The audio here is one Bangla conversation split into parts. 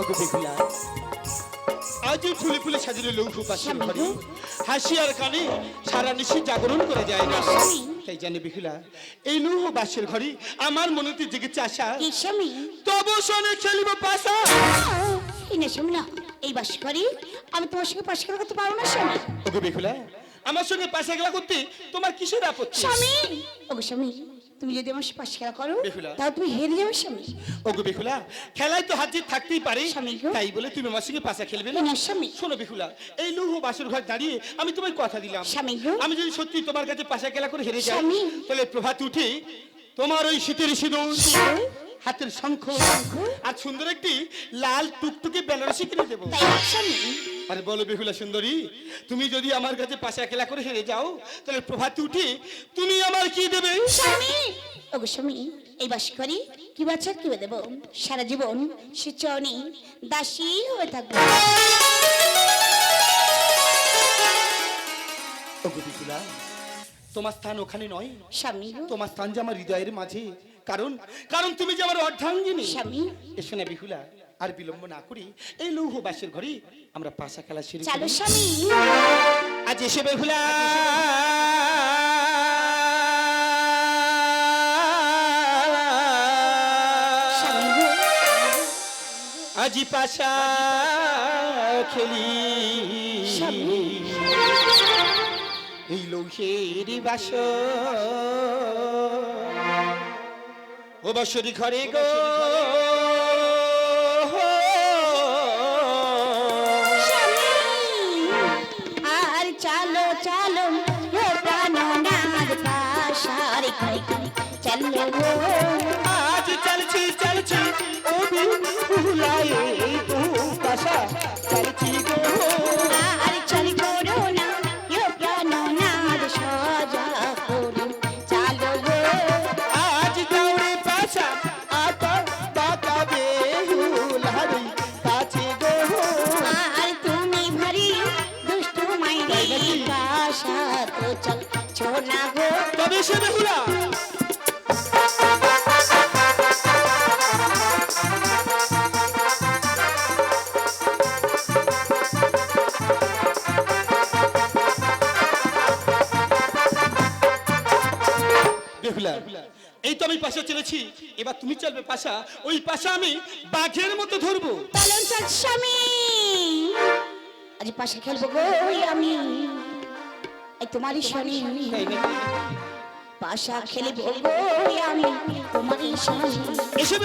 ওগো বেহুলা আজ ফুলে ফুলে সাজানো লৌহ স্বামী ঘরে হাসি আর কানে সারা নিশি জাগরণ করে যায় না। তাই জানি বেহুলা এই লৌহ বাসের ঘরে আমার মনেতে জেগেছে আশা তবু শোনে খেলিব পাশা এই না স্বামী এই বাস করি আমি তোমার সঙ্গে পাশ করা করতে পারব না স্বামী ওগো বেহুলা আমার সঙ্গে পাশে গেলা করতে তোমার কিসের আপত্তি স্বামী ওগো স্বামী তুমি যদি আমার পাশে খেলা করো তাহলে তুমি হেরে যাবে স্বামী। ও গো বেহুলা খেলায় তো হাজির থাকতেই পারে। তাই বলে তুমি আমার সঙ্গে পাশা খেলবে না? না স্বামী। শোনো বেহুলা এই লৌহ বাসুর ঘর দাঁড়িয়ে আমি তোমায় কথা দিলাম। স্বামী আমি যদি সত্যি তোমার কাছে পাশা খেলা করে হেরে যাই তাহলে প্রভাত উঠে তোমার ওই শীতের সিঁদুর। হাতের শঙ্খ। আর সুন্দর একটি লাল টুকটুকে বেনারসি কিনে দেবো। আরে বলো বেহুলা সুন্দরী তুমি যদি আমার কাছে পাশে একলা করে হেরে যাও তাহলে প্রভাত উঠে তুমি আমার কি দেবে? স্বামী! ওগো স্বামী এই বাস করি কি বাচ্চা কি দেব? সারা জীবন সে চরণে দাসী হয়ে থাকব। ওগো তোমার স্থান ওখানে নয়। স্বামী। তোমার স্থান যে আমার হৃদয়ের মাঝে কারণ কারণ তুমি যে আমার অর্ধাঙ্গিনী। স্বামী। এসো না বিহুলা আর বিলম্ব না করি এই লৌহ বাসের ঘরে আমরা পাশা খেলা শুরু চালো স্বামী। আজ এসে বেহুলা। আজি পাশা খেলি। স্বামী। এই লৌহের বাস ও বাসরি ঘরে গো। আর চালো চালো ও প্রাণনাথ পাশার খাই চালো আজ চলছি চলছি ও বিহুলায় তবে সে বেহুলা এই তো আমি পাশা চলেছি। এবার তুমি চলবে পাশা। ওই পাশা আমি বাঘের মতো ধরবো। স্বামী। আজ পাশে খেলব গো আমি। তোমারই নাকি? পাশা খেলব আমি তোমারই শনি এসে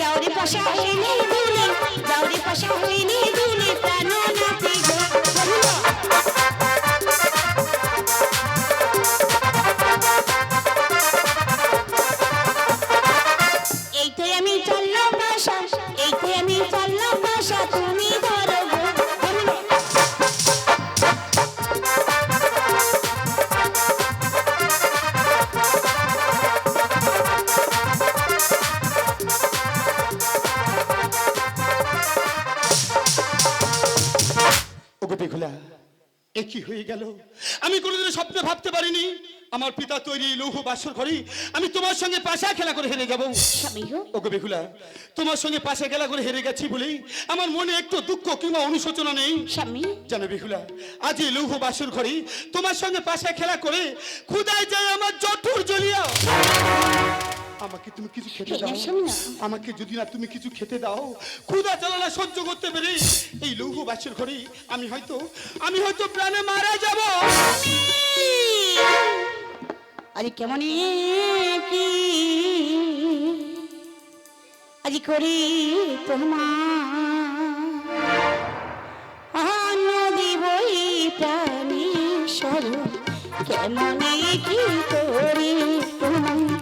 যাওরে পাশা হইনি যাওরে পাশা হইনি ওগো বেহুলা এ কি হয়ে গেল? আমি কোনোদিন স্বপ্নে ভাবতে পারিনি আমার পিতা তৈরি লৌহ বাসর ঘরে আমি তোমার সঙ্গে পাশা খেলা করে হেরে যাব। ওগো বেহুলা তোমার সঙ্গে পাশা খেলা করে হেরে গেছি বলেই আমার মনে একটু দুঃখ কিংবা অনুশোচনা নেই। স্বামী। জানো বেহুলা আজ এই লৌহ বাসর ঘরে তোমার সঙ্গে পাশা খেলা করে ক্ষুদায় যায় আমার জঠুর জ্বলিয়া আমাকে তুমি কিছু খেতে দাও। আমাকে যদি না তুমি কিছু খেতে দাও ক্ষুদা জ্বালানা সহ্য করতে পেরে এই লৌহ বাসর ঘরে আমি হয়তো আমি হয়তো প্রাণে মারা যাব। আজ কেমন কি আজ করি তোমার। নদী বই প্রাণী সর কেমন কি করি তোমার।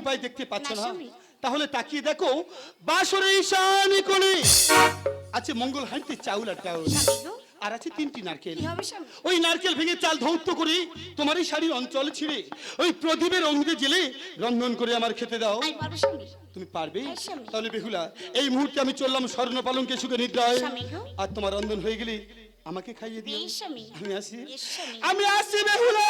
উপায় দেখতে পাচ্ছ না, তাহলে তাকিয়ে দেখো বাসরে ঈশানি কোণে। আছে মঙ্গল হাঁড়িতে চাউল আর টাউল আর আছে তিনটি নারকেল। কি ওই নারকেল ভেঙে চাল ধৌত করে তোমার এই শাড়ির অঞ্চল ছিঁড়ে ওই প্রদীপের অঙ্গে জেলে রন্ধন করে আমার খেতে দাও। তুমি পারবে? তাহলে বেহুলা এই মুহূর্তে আমি চললাম স্বর্ণ পালঙ্কে সুখে নিদ্রায়। আর তোমার রন্ধন হয়ে গেলে আমাকে খাইয়ে দিও। আমি আসি। আমি আসি বেহুলা।